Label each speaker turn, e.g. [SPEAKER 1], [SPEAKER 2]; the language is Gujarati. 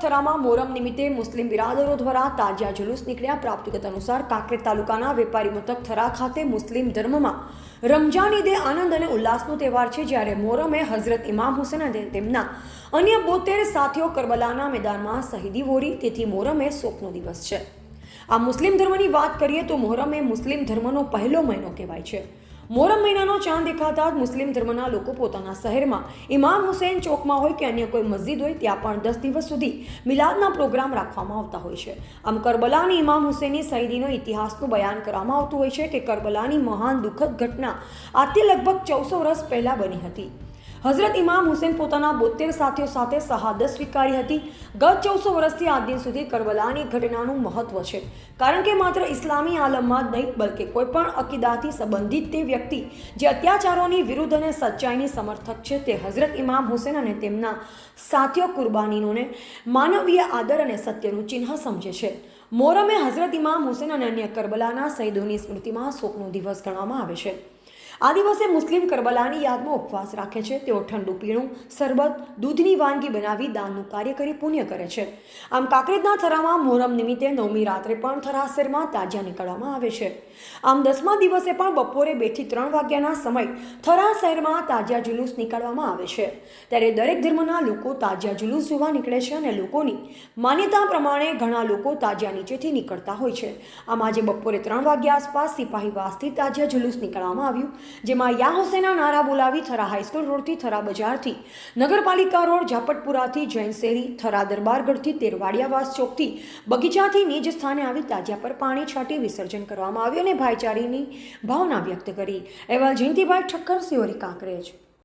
[SPEAKER 1] થરામાં મોરમ નિમિત્તે મુસ્લિમ બિરાદરો દ્વારા તાજિયા જુલુસ નીકળ્યા. પ્રાપ્ત અનુસાર કાંકરેજ તાલુકાના વેપારી મથક થરા ખાતે મુસ્લિમ ધર્મમાં રમજાન ઈદે આનંદ અને ઉલ્લાસનો તહેવાર છે. જ્યારે મોરમ હઝરત ઇમામ હુસેન અને તેમના અન્ય બોતેર સાથીઓ કરબલાના મેદાનમાં શહીદી વોરી. તેથી મોરમ એ શોકનો દિવસ છે. આ મુસ્લિમ ધર્મની વાત કરીએ તો મોહરમ એ મુસ્લિમ ધર્મનો પહેલો મહિનો કહેવાય છે. મોહરમ મહિનાનો ચાંદ દેખાતા જ મુસ્લિમ ધર્મના લોકો પોતાના શહેરમાં ઇમામ હુસેન ચોકમાં હોય કે અન્ય કોઈ મસ્જિદ હોય, ત્યાં પણ દસ દિવસ સુધી મિલાદના પ્રોગ્રામ રાખવામાં આવતા હોય છે. આમ કરબલાની ઇમામ હુસેનની શહીદીનો ઇતિહાસનું બયાન કરવામાં આવતું હોય છે કે કરબલાની મહાન દુઃખદ ઘટના આજથી લગભગ ચૌદસો વર્ષ પહેલાં બની હતી. હઝરત ઇમામ હુસેન પોતાના બોતેર સાથીઓ સાથે શહાદત સ્વીકારી હતી. ગત ચૌદસો વર્ષથી આ દિન સુધી કરબલાની ઘટનાનું મહત્વ છે. કારણ કે માત્ર ઇસ્લામી આલમમાં જ નહીં, બલકે કોઈપણ અકીદાથી સંબંધિત તે વ્યક્તિ જે અત્યાચારોની વિરુદ્ધ અને સચ્ચાઈની સમર્થક છે, તે હઝરત ઇમામ હુસેન અને તેમના સાથીઓ કુરબાનીનોને માનવીય આદર અને સત્યનું ચિહ્ન સમજે છે. મોરમે હઝરત ઇમામ હુસેન અને અન્ય કરબલાના શહીદોની સ્મૃતિમાં શોકનો દિવસ ગણવામાં આવે છે. આ દિવસે મુસ્લિમ કરબલાની યાદમાં ઉપવાસ રાખે છે. તેઓ ઠંડુ પીણું, શરબત, દૂધની વાનગી બનાવી દાનનું કાર્ય કરી પુણ્ય કરે છે. આમ કાંકરેજના થરામાં મોહરમ નિમિત્તે નવમી રાત્રે પણ થરા શહેરમાં તાજિયા નીકળવામાં આવે છે. આમ દસમા દિવસે પણ બપોરે બેથી ત્રણ વાગ્યાના સમય થરા શહેરમાં તાજિયા જુલુસ નીકળવામાં આવે છે. ત્યારે દરેક ધર્મના લોકો તાજિયા જુલુસ જોવા નીકળે છે અને લોકોની માન્યતા પ્રમાણે ઘણા લોકો તાજિયા નીચેથી નીકળતા હોય છે. આમ આજે બપોરે ત્રણ વાગ્યા આસપાસ સિપાહી વાસથી તાજિયા જુલુસ નીકળવામાં આવ્યું. જેમાં યા હુસેના નારા બોલાવી થરા હાઈસ્કૂલ રોડથી થરા બજારથી. નગરપાલિકા રોડ ઝાપટપુરાથી જૈન શેરી થરા દરબારગઢથી તેરવાડિયાવાસ ચોકથી બગીચાથી નિજ સ્થાને આવી તાજિયા પર પાણી છાંટી વિસર્જન કરવામાં આવ્યું અને ભાઈચારીની ભાવના વ્યક્ત કરી. એવા જયંતિભાઈ ઠક્કર સિયોરી કાંકરેજ.